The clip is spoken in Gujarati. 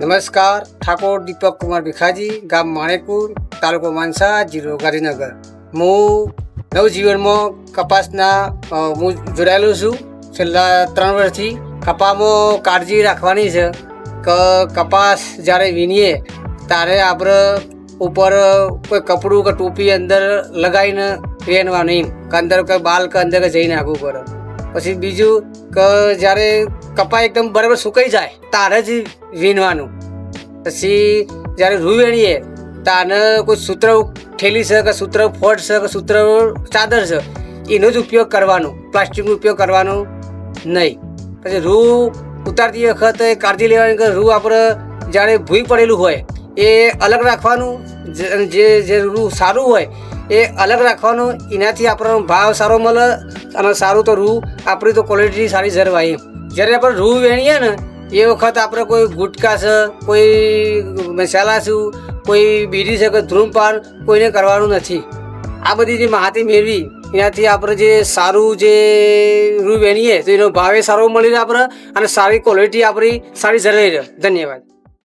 નમસ્કાર, ઠાકોર દીપક કુમાર ભીખાજી, ગામ માણેકપુર, તાલુકો માનસા, જિલ્લો ગાંધીનગર. હું નવજીવનમાં કપાસના હું જોડાયેલો છું. છેલ્લા ત્રણ વર્ષથી કપામાં કાળજી રાખવાની છે. કે, કપાસ જ્યારે વીણીએ, ત્યારે આપણે ઉપર કોઈ કપડું કે ટોપી અંદર લગાવીને પહેરવાનું એમ. કે અંદર કોઈ બાલ કે અંદર જઈ નાખવું પડે પછી બીજું કે જ્યારે કપા એકદમ બરાબર સુકાઈ જાય, તારે જ વીણવાનું. પછી જ્યારે રૂ વેણીએ તાને કોઈ સૂત્ર ઠેલી છે કે સૂત્ર ફોટ છે કે સૂત્ર ચાદર છે, એનો જ ઉપયોગ કરવાનો, પ્લાસ્ટિકનો ઉપયોગ કરવાનો નહીં. પછી રૂ ઉતારતી વખતે કાળજી લેવાની કે રૂ આપણે જ્યારે ભૂઈ પડેલું હોય, એ અલગ રાખવાનું જે જે રૂ સારું હોય એ અલગ રાખવાનું. એનાથી આપણો ભાવ સારો મળે અને સારું તો રૂ. આપણી તો ક્વોલિટી સારી જળવાય જ્યારે આપણે રૂ વેણીએ ને, એ વખત આપણે કોઈ ગુટકા છે, કોઈ મસાલા છે, કોઈ બીડી છે કે ધૂમપાન કોઈને કરવાનું નથી. આ બધી જે માહિતી મેળવી, એનાથી આપણે જે સારું જે રૂ વેણીએ, તો એનો ભાવે સારો મળીને આપણે અને સારી ક્વોલિટી આપણી સારી જળવાઈ રહે. ધન્યવાદ.